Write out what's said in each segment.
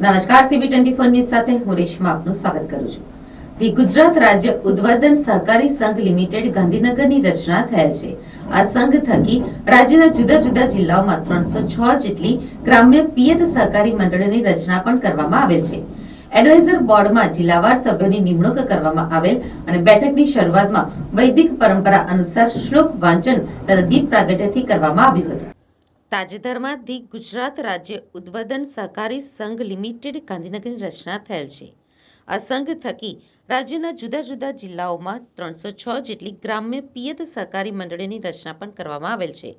નમસ્કાર CB twenty four news સાથે હું રેશમા આપનું સ્વાગત કરું છું. ધી ગુજરાત રાજ્ય ઉદ્વાદન સહકારી સંઘ લિમિટેડ ગાંધીનગરની રચના થયેલ છે. આ સંઘ થકી રાજ્યના જુદા જુદા જિલ્લાઓમાં ત્રણસો છ જેટલી ગ્રામ્ય પિયત સહકારી મંડળોની રચના પણ કરવામાં આવેલ છે. એડવાઇઝર બોર્ડમાં જિલ્લાવાર સભ્યોની નિમણૂક કરવામાં આવેલ અને બેઠકની શરૂઆતમાં વૈદિક પરંપરા અનુસાર શ્લોક વાંચન તથા દીપ પ્રાગટ્યથી કરવામાં આવ્યું હતું. તાજેતરમાં ધી ગુજરાત રાજ્ય ઉદ્વધન સહકારી સંઘ લિમિટેડ ગાંધીનગરની રચના થયેલ છે. આ સંઘ થકી રાજ્યના જુદા જુદા જિલ્લાઓમાં ત્રણસો છ જેટલી ગ્રામ્ય પિયત સહકારી મંડળીની રચના પણ કરવામાં આવેલ છે.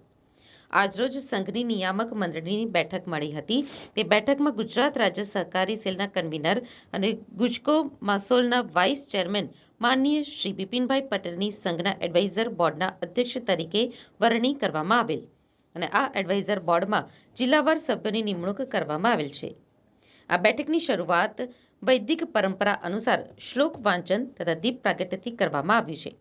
આજરોજ સંઘની નિયામક મંડળીની બેઠક મળી હતી. તે બેઠકમાં ગુજરાત રાજ્ય સહકારી સેલના કન્વીનર અને ગુજકો માસોલના વાઇસ ચેરમેન માનનીય શ્રી બિપિનભાઈ પટેલની સંઘના એડવાઇઝર બોર્ડના અધ્યક્ષ તરીકે વરણી કરવામાં આવેલ. અને આ એડવાઇઝર બોર્ડમાં જિલ્લાવાર સભ્યોની નિમણૂક કરવામાં આવેલ છે. આ બેઠકની શરૂઆત વૈદિક પરંપરા અનુસાર શ્લોક વાંચન તથા દીપ પ્રાગટ્યથી કરવામાં આવ્યું છે.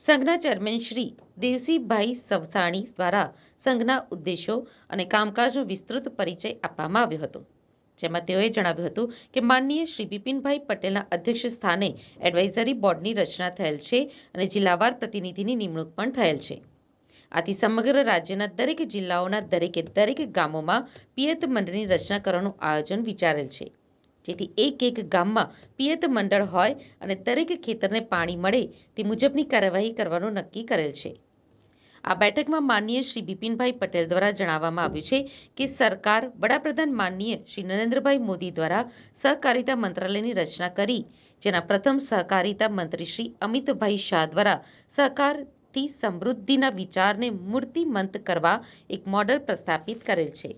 સંઘના ચેરમેન શ્રી દેવસીભાઈ સવસાણી દ્વારા સંઘના ઉદ્દેશો અને કામકાજનો વિસ્તૃત પરિચય આપવામાં આવ્યો હતો. જેમાં તેઓએ જણાવ્યું હતું કે માનનીય શ્રી બિપિનભાઈ પટેલના અધ્યક્ષ સ્થાને એડવાઇઝરી બોર્ડની રચના થયેલ છે અને જિલ્લાવાર પ્રતિનિધિની નિમણૂક પણ થયેલ છે. આથી સમગ્ર રાજ્યના દરેક જિલ્લાઓના દરેકે દરેક ગામોમાં પિયત મંડળની રચના કરવાનું આયોજન વિચારેલ છે. જેથી એક એક ગામમાં પિયત મંડળ હોય અને દરેક ખેતરને પાણી મળે તે મુજબની કાર્યવાહી કરવાનું નક્કી કરેલ છે. આ બેઠકમાં માનનીય શ્રી બિપિનભાઈ પટેલ દ્વારા જણાવવામાં આવ્યું છે કે સરકાર, વડાપ્રધાન માનનીય શ્રી નરેન્દ્રભાઈ મોદી દ્વારા સહકારિતા મંત્રાલયની રચના કરી, જેના પ્રથમ સહકારિતા મંત્રી શ્રી અમિતભાઈ શાહ દ્વારા સહકારથી સમૃદ્ધિના વિચારને મૂર્તિમંત કરવા એક મોડલ પ્રસ્થાપિત કરેલ છે,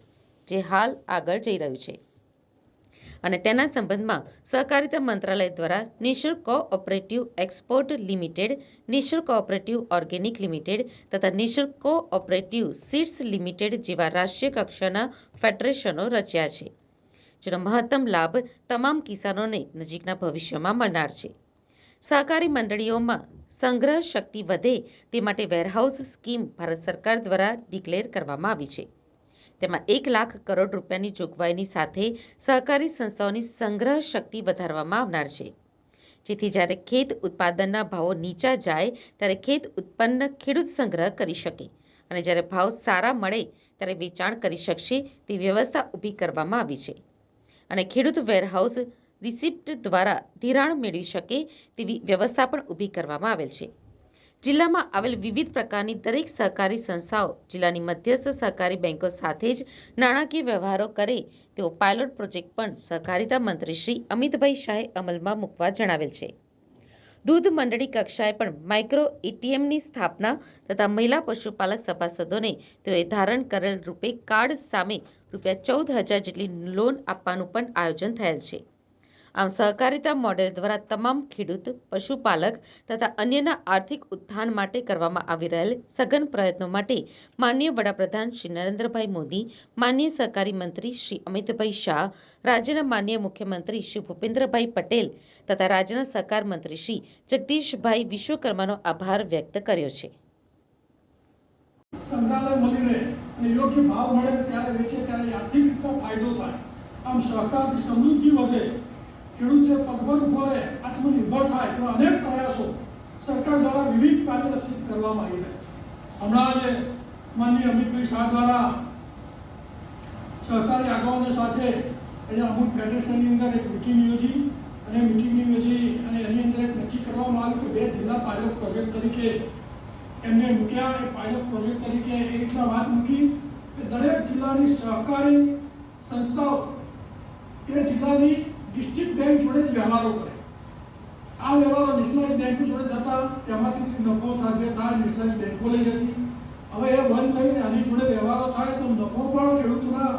જે હાલ આગળ જઈ રહ્યું છે. અને તેના સંબંધમાં સહકારિતા મંત્રાલય દ્વારા નિઃશુલ્ક કોઓપરેટિવ એક્સપોર્ટ લિમિટેડ, નિઃશુલ્ક કોઓપરેટિવ ઓર્ગેનિક લિમિટેડ તથા નિઃશુલ્ક કોઓપરેટિવ સીડ્સ લિમિટેડ જેવા રાષ્ટ્રીય કક્ષાના ફેડરેશનો રચ્યા છે, જેનો મહત્તમ લાભ તમામ કિસાનોને નજીકના ભવિષ્યમાં મળનાર છે. સહકારી મંડળીઓમાં સંગ્રહ શક્તિ વધે તે માટે વેરહાઉસ સ્કીમ ભારત સરકાર દ્વારા ડિક્લેર કરવામાં આવી છે. તેમાં એક લાખ કરોડ રૂપિયાની જોગવાઈની સાથે સહકારી સંસ્થાઓની સંગ્રહ શક્તિ વધારવામાં આવનાર છે. જેથી જ્યારે ખેત ઉત્પાદનના ભાવો નીચા જાય, ત્યારે ખેત ઉત્પન્ન ખેડૂત સંગ્રહ કરી શકે અને જ્યારે ભાવ સારા મળે, ત્યારે વેચાણ કરી શકશે તે વ્યવસ્થા ઊભી કરવામાં આવી છે. અને ખેડૂત વેરહાઉસ રિસિપ્ટ દ્વારા ધિરાણ મેળવી શકે તેવી વ્યવસ્થા પણ ઊભી કરવામાં આવેલ છે. જિલ્લામાં આવેલ વિવિધ પ્રકારની દરેક સહકારી સંસ્થાઓ જિલ્લાની મધ્યસ્થ સહકારી બેંકો સાથે જ નાણાકીય વ્યવહારો કરે તેવો પાયલોટ પ્રોજેક્ટ પણ સહકારિતા મંત્રી શ્રી અમિતભાઈ શાહે અમલમાં મૂકવા જણાવેલ છે. દૂધ મંડળી કક્ષાએ પણ માઇક્રો એટીએમની સ્થાપના તથા મહિલા પશુપાલક સભાસદોને તેઓએ ધારણ કરેલ રૂપે કાર્ડ સામે રૂપિયા ચૌદ હજાર જેટલી લોન આપવાનું પણ આયોજન થયેલ છે. આમ સહકારિતા મોડેલ દ્વારા તમામ ખેડૂત, પશુપાલક તથા અન્યના આર્થિક ઉત્થાન માટે કરવામાં આવી રહેલ સઘન પ્રયત્નો માટે માનનીય વડાપ્રધાન શ્રી નરેન્દ્રભાઈ મોદી, માનનીય સહકારી મંત્રી શ્રી અમિતભાઈ શાહ, રાજ્યના માનનીય મુખ્યમંત્રી શ્રી ભૂપેન્દ્રભાઈ પટેલ તથા રાજ્યના સહકાર મંત્રી શ્રી જગદીશભાઈ વિશ્વકર્માનો આભાર વ્યક્ત કર્યો છે. આમ સહકારની સમૃદ્ધિ વધે ખેડૂત છે પગભર ઊભો રહે, આત્મનિર્ભર થાય એવા અનેક પ્રયાસો સરકાર દ્વારા વિવિધ કાર્યલક્ષિત કરવામાં આવી રહ્યા હમણાં જ માનનીય અમિતભાઈ શાહ દ્વારા સહકારી આગેવાનો સાથે એને અમુક ફેડરેશનની અંદર એક મિટિંગ યોજી અને મિટિંગ યોજી અને એની અંદર એક નક્કી કરવામાં આવ્યું કે બે જિલ્લા પાયલોટ પ્રોજેક્ટ તરીકે એમને મૂક્યા એ પાયલોટ પ્રોજેક્ટ તરીકે એ રીતના વાત મૂકી કે દરેક જિલ્લાની સહકારી સંસ્થાઓ એ જિલ્લાની ડિસ્ટ્રિક્ટ બેંક જોડે જ વ્યવહારો કરે. આ વ્યવહારો નેશનલાઇઝ બેંકો જોડે જતા તેમાંથી નફો થાય થાય નેશનલાઇઝ બેંકો લઈ જતી હવે એ બંધ થઈને આની જોડે વ્યવહારો થાય, તો નફો પણ ખેડૂતોના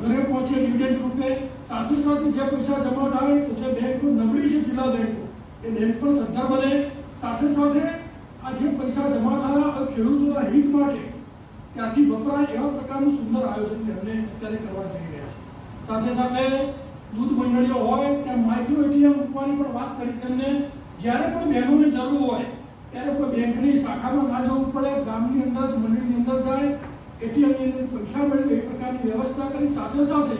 ઘરે પહોંચે ડિવિડન્ડ રૂપે. સાથે જે પૈસા જમા થાય, તો જે બેંકો નબળી છે જિલ્લા બેંકો, એ બેંક પણ સદ્ધર બને. સાથે સાથે આ જે પૈસા જમા થયા ખેડૂતોના હિત માટે ત્યાંથી વપરાય એવા પ્રકારનું સુંદર આયોજન તેમને અત્યારે કરવા જઈ રહ્યા છે. સાથે સાથે દૂધ મંડળીઓ હોય ત્યાં માઇક્રો એટીએમ મૂકવાની પણ વાત કરી તેમને, જ્યારે પણ બહેનોને જરૂર હોય, ત્યારે કોઈ બેંકની શાખામાં ના જવું પડે, ગામની અંદર, મંડળીની અંદર જાય, એટીએમની અંદર પૈસા મેળવે એ પ્રકારની વ્યવસ્થા કરી સાથે સાથે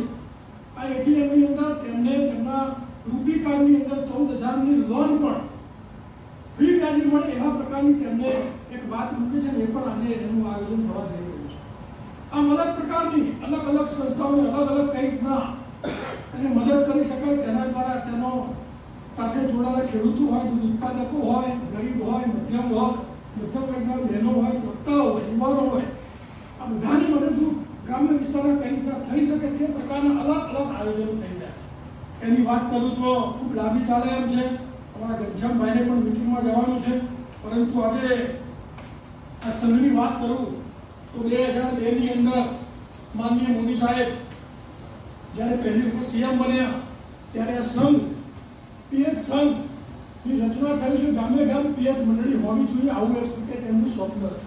આ એટીએમની અંદર તેમને તેમના રૂપી કાર્ડની અંદર ચૌદ હજારની લોન પણ ફ્રી વ્યાજે મળે એવા પ્રકારની તેમને એક વાત મૂકી છે એ પણ આજે એનું આયોજન થવા જઈ રહ્યું છે. આમ અલગ પ્રકારની અલગ અલગ સંસ્થાઓને અલગ અલગ કઈ રીતના એને મદદ કરી શકાય તેના દ્વારા તેનો સાથે જોડાયેલા ખેડૂતો હોય, દૂધ ઉત્પાદકો હોય, ગરીબ હોય, મધ્યમ હોય મધ્યમ વર્ગના બહેનો હોય, વક્તાઓ હોય, યુવાનો હોય, આ બધાની મદદરૂપ ગ્રામ્ય વિસ્તારમાં કઈ રીતે થઈ શકે તે પ્રકારના અલગ અલગ આયોજનો થઈ છે. એની વાત કરું તો ખૂબ લાંબી ચાલે એમ છે. અમારા ઘનશ્યામભાઈને પણ મિટિંગમાં જવાનું છે. પરંતુ આજે આ સંઘની વાત કરું તો બે હજાર બેની અંદર માનનીય મોદી સાહેબ જ્યારે પહેલી વખત સીએમ બન્યા, ત્યારે આ સંઘ પિયત સંઘની રચના થયું છે. ગામે ગામ પિયત મંડળી હોવી જોઈએ. આવું એક કે તેમનું સ્વપ્ન હતું